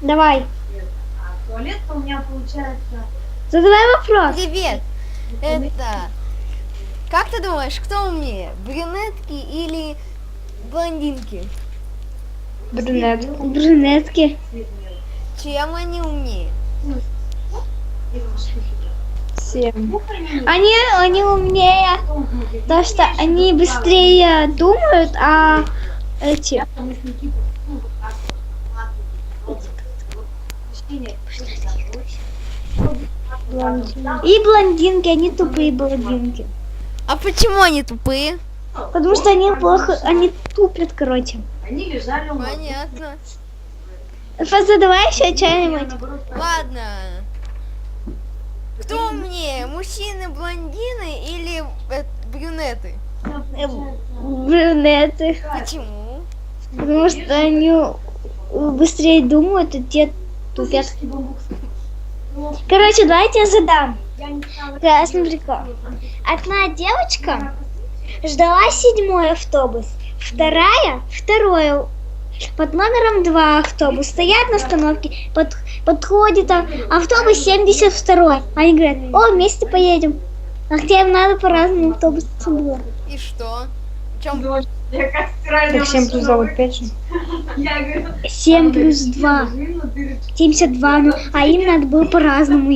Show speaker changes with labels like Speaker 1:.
Speaker 1: Давай.
Speaker 2: Туалетка у меня получается...
Speaker 1: Задавай вопрос.
Speaker 3: Привет. Это... Как ты думаешь, кто умнее? Брюнетки или блондинки?
Speaker 1: Брюнет. Брюнетки.
Speaker 3: Чем они умнее?
Speaker 1: Семь. Они, они умнее, потому что они быстрее думают, а эти... И блондинки, они тупые блондинки.
Speaker 3: А почему они тупые?
Speaker 1: Потому что они плохо, они тупят, короче.
Speaker 2: Они лежали.
Speaker 3: Понятно.
Speaker 1: Задавай еще что-нибудь.
Speaker 3: Ладно. Кто умнее? Мужчины блондины или э, брюнеты?
Speaker 1: Брюнеты.
Speaker 3: Почему?
Speaker 1: Потому что они быстрее думают, а те тупят. Короче, давайте я задам. Красный прикол. Одна девочка ждала седьмой автобус, вторая второй под номером два автобус стоят на остановке, под- подходит автобус 72 Они говорят, о, вместе поедем. А хотя им надо по разному автобусам было.
Speaker 3: И что? В чем
Speaker 2: Я как стиральная
Speaker 4: Так 7 плюс 2
Speaker 2: машина.
Speaker 4: вот 5 же.
Speaker 2: Я говорю,
Speaker 1: 7 плюс 2.
Speaker 2: Пружина, дырочка.
Speaker 1: 72, ну, а им надо было по-разному